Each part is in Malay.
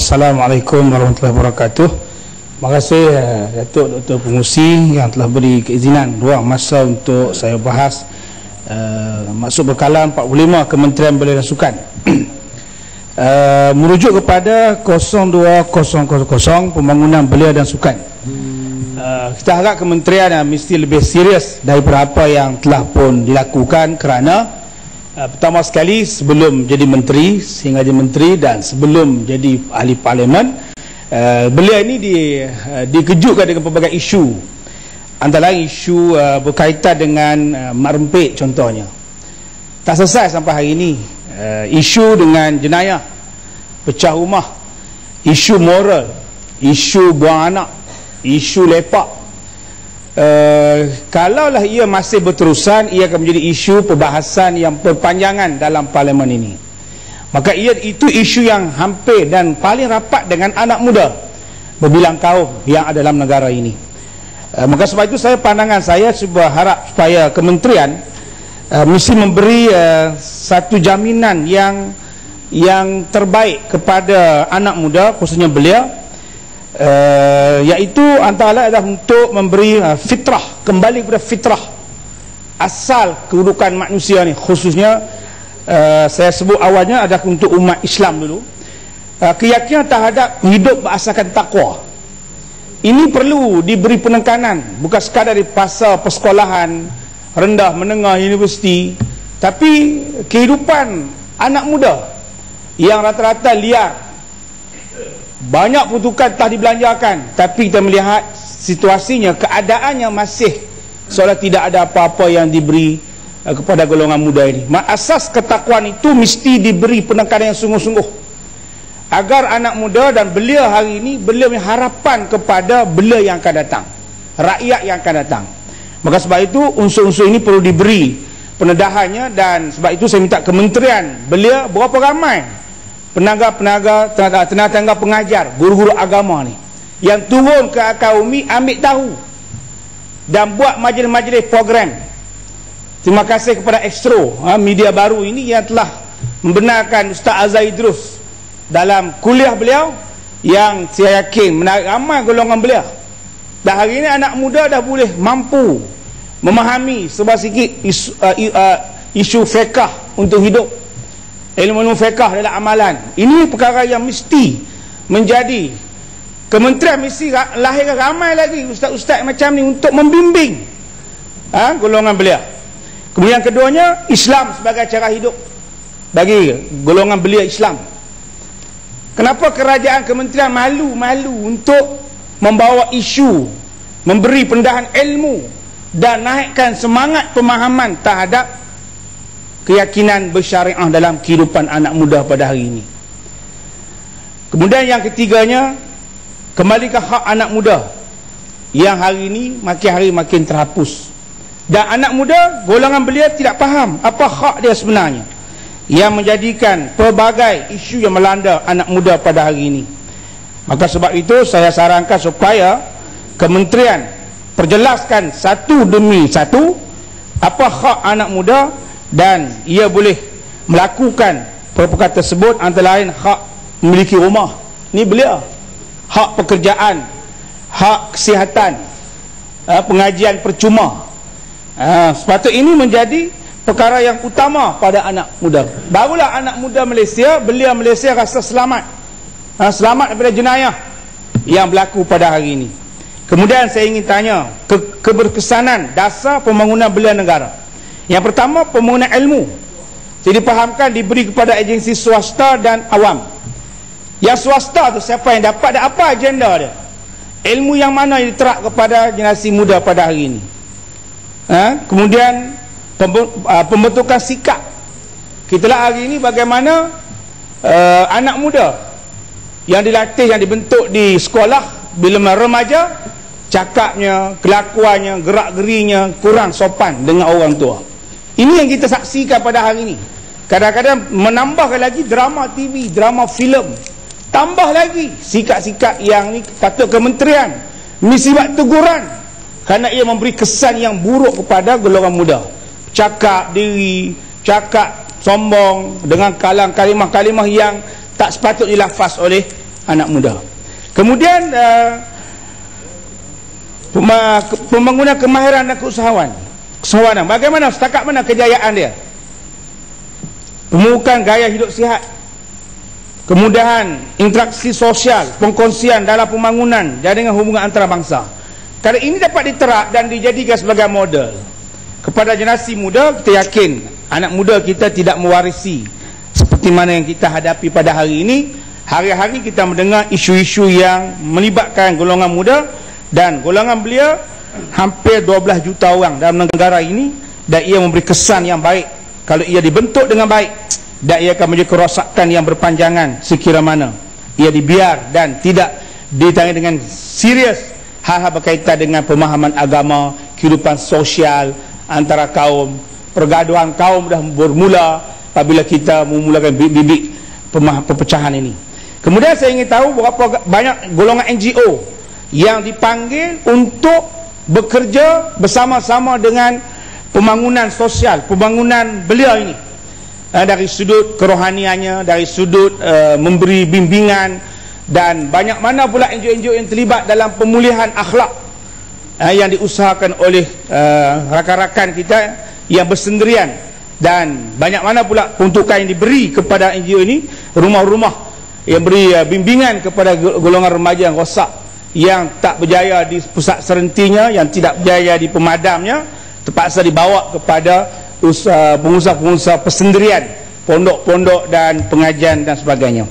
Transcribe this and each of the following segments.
Assalamualaikum warahmatullahi wabarakatuh. Terima kasih uh, Datuk Dr. Pengusi yang telah beri keizinan ruang masa untuk saya bahas uh, maksud berkalan 45 Kementerian Belia dan Sukan. uh, merujuk kepada 02000 pembangunan belia dan sukan. Uh, kita harap kementerian uh, mesti lebih serius daripada apa yang telah pun dilakukan kerana Uh, pertama sekali sebelum jadi menteri sehingga jadi menteri dan sebelum jadi ahli parlimen uh, beliau ini di, uh, dikejutkan dengan pelbagai isu. Antara lain isu uh, berkaitan dengan uh, mak rempit contohnya. Tak selesai sampai hari ini. Uh, isu dengan jenayah pecah rumah isu moral isu buang anak isu lepak Uh, kalaulah ia masih berterusan ia akan menjadi isu perbahasan yang berpanjangan dalam parlimen ini. Maka ia itu isu yang hampir dan paling rapat dengan anak muda berbilang kaum yang ada dalam negara ini. Uh, maka sebab itu saya pandangan saya cuba harap supaya kementerian uh, mesti memberi uh, satu jaminan yang yang terbaik kepada anak muda khususnya beliau uh, iaitu antara lain adalah untuk memberi uh, fitrah kembali kepada fitrah. Asal kedudukan manusia ni khususnya uh, saya sebut awalnya adalah untuk umat Islam dulu. Uh, keyakinan terhadap hidup berdasarkan takwa. Ini perlu diberi penekanan bukan sekadar di pasal persekolahan rendah menengah universiti. Tapi kehidupan anak muda yang rata-rata liar banyak pertukan telah dibelanjakan. Tapi kita melihat situasinya keadaannya masih seolah tidak ada apa-apa yang diberi uh, kepada golongan muda ini. Asas ketakuan itu mesti diberi penekanan yang sungguh-sungguh. Agar anak muda dan belia hari ini belia punya harapan kepada belia yang akan datang. Rakyat yang akan datang. Maka sebab itu unsur-unsur ini perlu diberi penedahannya dan sebab itu saya minta kementerian belia berapa ramai penaga-penaga tenaga-tenaga pengajar guru-guru agama ni yang turun ke akar umi ambil tahu dan buat majlis-majlis program. Terima kasih kepada Extro ha, media baru ini yang telah membenarkan Ustaz Azhar Idrus dalam kuliah beliau yang saya yakin menarik ramai golongan beliau. Dan hari ini anak muda dah boleh mampu memahami sebab sikit isu, uh, uh, isu fiqah untuk hidup ilmu-ilmu fiqah dalam amalan. Ini perkara yang mesti menjadi kementerian mesti lahir ramai lagi ustaz-ustaz macam ni untuk membimbing ha, golongan belia. Kemudian keduanya Islam sebagai cara hidup bagi golongan belia Islam. Kenapa kerajaan kementerian malu-malu untuk membawa isu memberi pendahan ilmu dan naikkan semangat pemahaman terhadap keyakinan bersyariah dalam kehidupan anak muda pada hari ini. Kemudian yang ketiganya kembalikan hak anak muda yang hari ini makin hari makin terhapus. Dan anak muda golongan belia tidak faham apa hak dia sebenarnya. Yang menjadikan pelbagai isu yang melanda anak muda pada hari ini. Maka sebab itu saya sarankan supaya kementerian perjelaskan satu demi satu apa hak anak muda dan ia boleh melakukan perkara tersebut antara lain hak memiliki rumah. Ni belia. Hak pekerjaan. Hak kesihatan. Uh, pengajian percuma. Uh, sepatut ini menjadi perkara yang utama pada anak muda. Barulah anak muda Malaysia belia Malaysia rasa selamat. Uh, selamat daripada jenayah yang berlaku pada hari ini. Kemudian saya ingin tanya ke keberkesanan dasar pembangunan belia negara yang pertama pembangunan ilmu. Jadi dipahamkan diberi kepada agensi swasta dan awam. Yang swasta tu siapa yang dapat dan apa agenda dia? Ilmu yang mana yang diterak kepada generasi muda pada hari ini? Ha? Kemudian pembentukan sikap. Kita lah hari ini bagaimana uh, anak muda yang dilatih yang dibentuk di sekolah bila remaja cakapnya, kelakuannya, gerak-gerinya kurang sopan dengan orang tua. Ini yang kita saksikan pada hari ini. Kadang-kadang menambahkan lagi drama TV, drama filem. Tambah lagi sikap-sikap yang ni patut kementerian mesti buat teguran kerana ia memberi kesan yang buruk kepada golongan muda. Cakap diri, cakap sombong dengan kalang kalimah-kalimah yang tak sepatut dilafaz oleh anak muda kemudian uh, pembangunan kemahiran dan keusahawan keusahawanan bagaimana setakat mana kejayaan dia? Pemukaan gaya hidup sihat. Kemudahan interaksi sosial pengkongsian dalam pembangunan jaringan hubungan antarabangsa. Kalau ini dapat diterap dan dijadikan sebagai model. Kepada generasi muda kita yakin anak muda kita tidak mewarisi seperti mana yang kita hadapi pada hari ini. Hari-hari kita mendengar isu-isu yang melibatkan golongan muda dan golongan belia hampir 12 juta orang dalam negara ini dan ia memberi kesan yang baik. Kalau ia dibentuk dengan baik dan ia akan menjadi kerosakan yang berpanjangan sekira mana. Ia dibiar dan tidak ditangani dengan serius hal-hal berkaitan dengan pemahaman agama kehidupan sosial antara kaum. Pergaduhan kaum dah bermula apabila kita memulakan bibit perpecahan ini. Kemudian saya ingin tahu berapa banyak golongan NGO yang dipanggil untuk bekerja bersama-sama dengan pembangunan sosial, pembangunan belia ini. Uh, dari sudut kerohaniannya, dari sudut uh, memberi bimbingan dan banyak mana pula NGO-NGO yang terlibat dalam pemulihan akhlak uh, yang diusahakan oleh rakan-rakan kita yang bersendirian dan banyak mana pula peruntukan yang diberi kepada NGO ini rumah-rumah yang beri bimbingan kepada golongan remaja yang rosak yang tak berjaya di pusat serentinya yang tidak berjaya di pemadamnya terpaksa dibawa kepada pengusaha-pengusaha persendirian pondok-pondok dan pengajian dan sebagainya.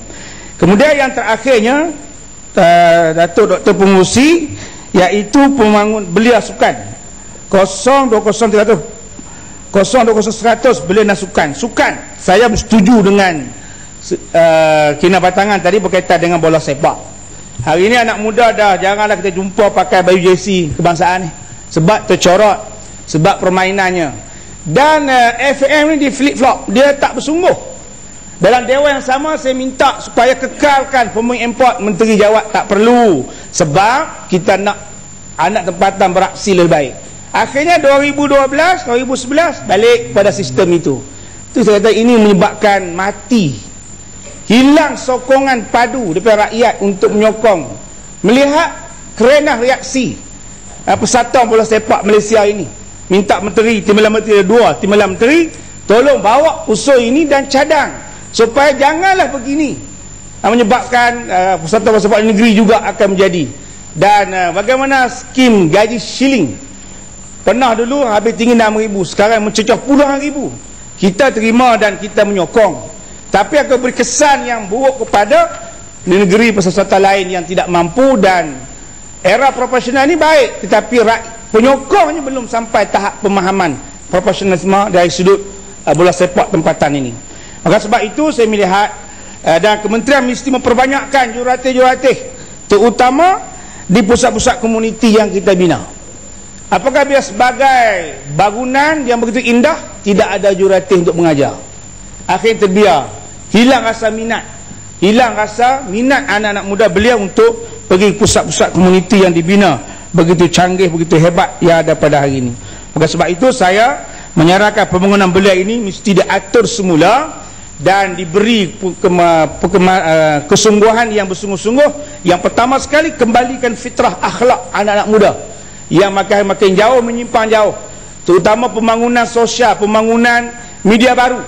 Kemudian yang terakhirnya uh, Datuk Dr. Pengusi iaitu pembangun belia sukan. 020300 020100 belia nasukan sukan. Saya bersetuju dengan uh, kinabatangan tadi berkaitan dengan bola sepak Hari ini anak muda dah jaranglah kita jumpa pakai baju jersey kebangsaan ni. Sebab tercorot, sebab permainannya. Dan uh, eh, FM ni di flip flop, dia tak bersungguh. Dalam dewan yang sama saya minta supaya kekalkan pemain import menteri jawab tak perlu sebab kita nak anak tempatan beraksi lebih baik. Akhirnya 2012, 2011 balik pada sistem itu. Itu saya kata ini menyebabkan mati hilang sokongan padu daripada rakyat untuk menyokong. Melihat kerenah reaksi uh, persatuan bola sepak Malaysia ini minta menteri timbalan menteri dua timbalan menteri tolong bawa usul ini dan cadang supaya janganlah begini. Uh, menyebabkan uh, persatuan bola sepak negeri juga akan menjadi. Dan uh, bagaimana skim gaji shilling? Pernah dulu habis tinggi 6 ribu sekarang mencecah puluhan ribu. Kita terima dan kita menyokong tapi akan beri kesan yang buruk kepada negeri peserta lain yang tidak mampu dan era profesional ini baik tetapi penyokongnya belum sampai tahap pemahaman profesionalisme dari sudut uh, bola sepak tempatan ini. Maka sebab itu saya melihat uh, dan kementerian mesti memperbanyakkan jurulatih-jurulatih terutama di pusat-pusat komuniti yang kita bina. Apakah biar sebagai bangunan yang begitu indah? Tidak ada jurulatih untuk mengajar. Akhirnya terbiar hilang rasa minat. Hilang rasa minat anak-anak muda beliau untuk pergi pusat-pusat komuniti yang dibina. Begitu canggih, begitu hebat yang ada pada hari ini. Maka sebab itu saya menyarankan pembangunan beliau ini mesti diatur semula dan diberi pekema, pekema, uh, kesungguhan yang bersungguh-sungguh. Yang pertama sekali kembalikan fitrah akhlak anak-anak muda yang makin makin jauh menyimpang jauh. Terutama pembangunan sosial pembangunan media baru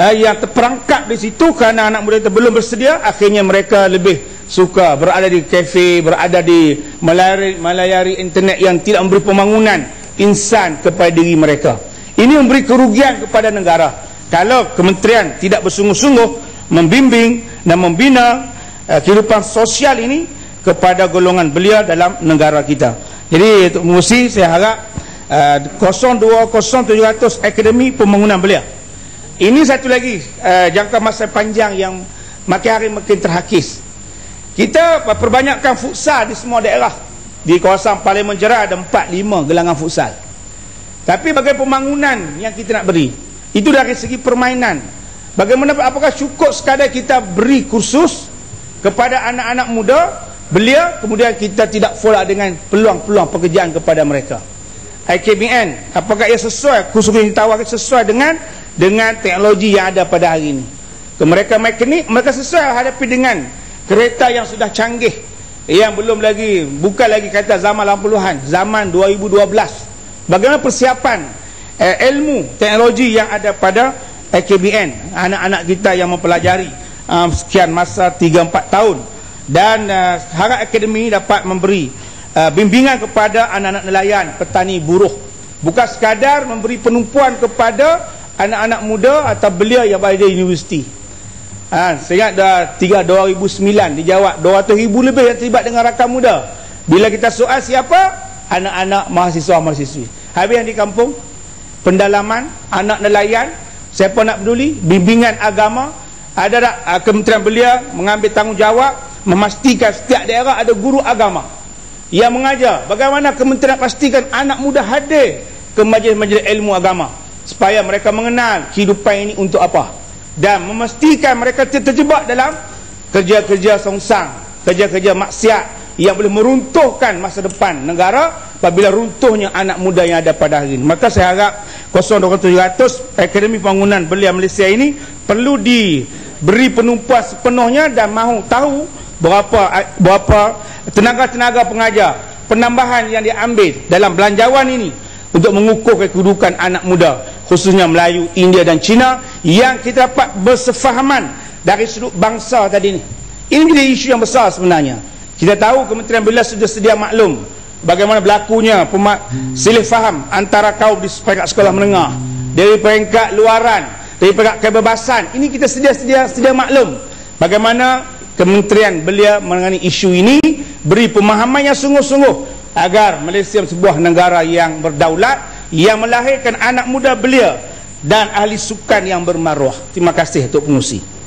uh, yang terperangkap di situ kerana anak muda itu belum bersedia akhirnya mereka lebih suka berada di kafe berada di melayari, melayari internet yang tidak memberi pembangunan insan kepada diri mereka. Ini memberi kerugian kepada negara. Kalau kementerian tidak bersungguh-sungguh membimbing dan membina uh, kehidupan sosial ini kepada golongan belia dalam negara kita. Jadi untuk mengusi saya harap uh, 020 Akademi Pembangunan Belia ini satu lagi uh, jangka masa panjang yang makin hari makin terhakis. Kita perbanyakkan futsal di semua daerah. Di kawasan Parlimen Jerat ada 4-5 gelangan futsal. Tapi bagaimana pembangunan yang kita nak beri? Itu dari segi permainan. Bagaimana apakah cukup sekadar kita beri kursus kepada anak-anak muda belia kemudian kita tidak follow dengan peluang-peluang pekerjaan kepada mereka. IKBN apakah ia sesuai kursus yang ditawarkan sesuai dengan dengan teknologi yang ada pada hari ini. Mereka mekanik mereka sesuai hadapi dengan kereta yang sudah canggih yang belum lagi bukan lagi kata zaman 80-an zaman 2012 bagaimana persiapan eh, ilmu teknologi yang ada pada AKBN anak-anak kita yang mempelajari um, sekian masa 3-4 tahun. Dan uh, harap akademi dapat memberi uh, bimbingan kepada anak-anak nelayan petani buruh. Bukan sekadar memberi penumpuan kepada anak-anak muda atau belia yang berada di universiti. Ha, saya ingat dah 3, 2009 dijawab 200 ribu lebih yang terlibat dengan rakan muda. Bila kita soal siapa? Anak-anak mahasiswa-mahasiswi. Habis yang di kampung? Pendalaman anak nelayan siapa nak peduli? Bimbingan agama. Ada tak? Uh, kementerian belia mengambil tanggungjawab memastikan setiap daerah ada guru agama. Yang mengajar bagaimana kementerian pastikan anak muda hadir ke majlis-majlis ilmu agama supaya mereka mengenal kehidupan ini untuk apa? Dan memastikan mereka terjebak dalam kerja-kerja songsang kerja-kerja maksiat yang boleh meruntuhkan masa depan negara apabila runtuhnya anak muda yang ada pada hari ini. Maka saya harap 02700 Akademi Bangunan Belia Malaysia ini perlu diberi penumpuan sepenuhnya dan mahu tahu berapa berapa tenaga-tenaga pengajar penambahan yang diambil dalam belanjawan ini untuk mengukur kedudukan anak muda khususnya Melayu, India dan Cina yang kita dapat bersefahaman dari sudut bangsa tadi ini ini jadi isu yang besar sebenarnya. Kita tahu Kementerian Belia sudah sedia maklum bagaimana berlakunya pemak silih faham antara kaum di peringkat sekolah menengah dari peringkat luaran dari peringkat kebebasan. Ini kita sedia-sedia sedia maklum bagaimana Kementerian Belia menangani isu ini beri pemahaman yang sungguh-sungguh agar Malaysia sebuah negara yang berdaulat yang melahirkan anak muda belia dan ahli sukan yang bermaruah. Terima kasih untuk pengusi